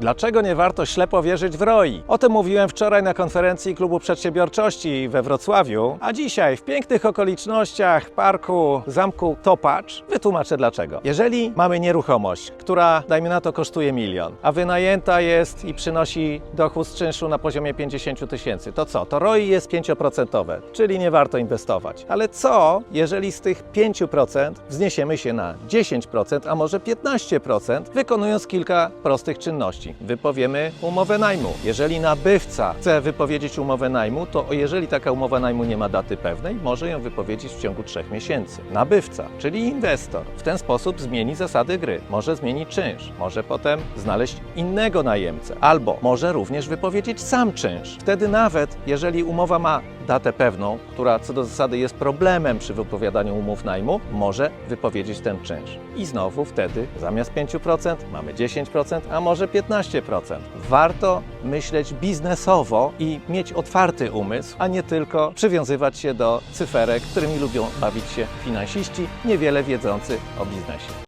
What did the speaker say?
Dlaczego nie warto ślepo wierzyć w ROI? O tym mówiłem wczoraj na konferencji Klubu Przedsiębiorczości we Wrocławiu, a dzisiaj w pięknych okolicznościach parku Zamku Topacz wytłumaczę dlaczego. Jeżeli mamy nieruchomość, która dajmy na to kosztuje milion, a wynajęta jest i przynosi dochód z czynszu na poziomie 50 tysięcy, to co? To ROI jest 5%, czyli nie warto inwestować. Ale co, jeżeli z tych 5% wzniesiemy się na 10%, a może 15%, wykonując kilka prostych czynności? Wypowiemy umowę najmu. Jeżeli nabywca chce wypowiedzieć umowę najmu, to jeżeli taka umowa najmu nie ma daty pewnej, może ją wypowiedzieć w ciągu 3 miesięcy. Nabywca, czyli inwestor, w ten sposób zmieni zasady gry. Może zmienić czynsz, może potem znaleźć innego najemcę, albo może również wypowiedzieć sam czynsz. Wtedy nawet, jeżeli umowa ma datę pewną, która co do zasady jest problemem przy wypowiadaniu umów najmu, może wypowiedzieć ten czynsz. I znowu wtedy zamiast 5% mamy 10%, a może 15%. Warto myśleć biznesowo i mieć otwarty umysł, a nie tylko przywiązywać się do cyferek, którymi lubią bawić się finansiści, niewiele wiedzący o biznesie.